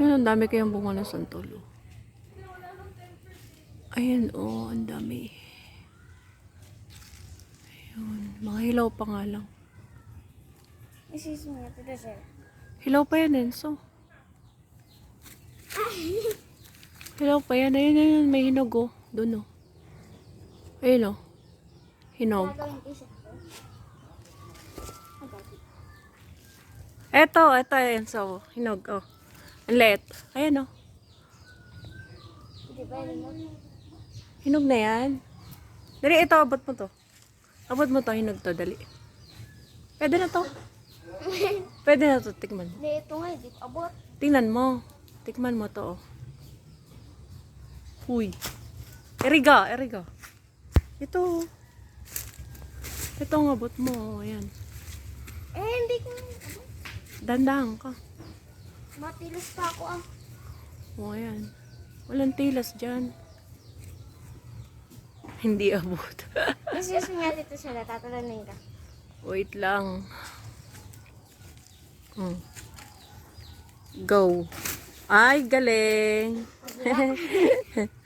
Ayan, ang dami kayang bunga ng santolo. Ayan, oh, ang dami. Ayun, mga hilaw pa nga lang. Hilaw pa yan, Enzo. Hilaw pa yan. Ayun, ayun, may hinog, oh. Doon, oh. Ayun, oh. Hinog. Eto, eto, Enzo. Hinog, oh. Liit. Ayan, oh. Yun mo? Hinog na yan. Dali, ito, abot mo to. Abot mo to, hinog to, dali. Pwede na to. Pwede na to, tikman mo. Hindi, ito nga, ko abot. Tingnan mo. Tikman mo to, oh. Uy. Eriga, eriga. Ito. oh. Ito ang abot mo, oh. Ayan. Eh, hindi ko. Dandang ka. Matilas pa ako ah. O, ayan. Walang tilas dyan. Hindi abot. Excuse me nga dito sila, tatalanin ka. Wait lang. Hmm. Go. Ay, galing.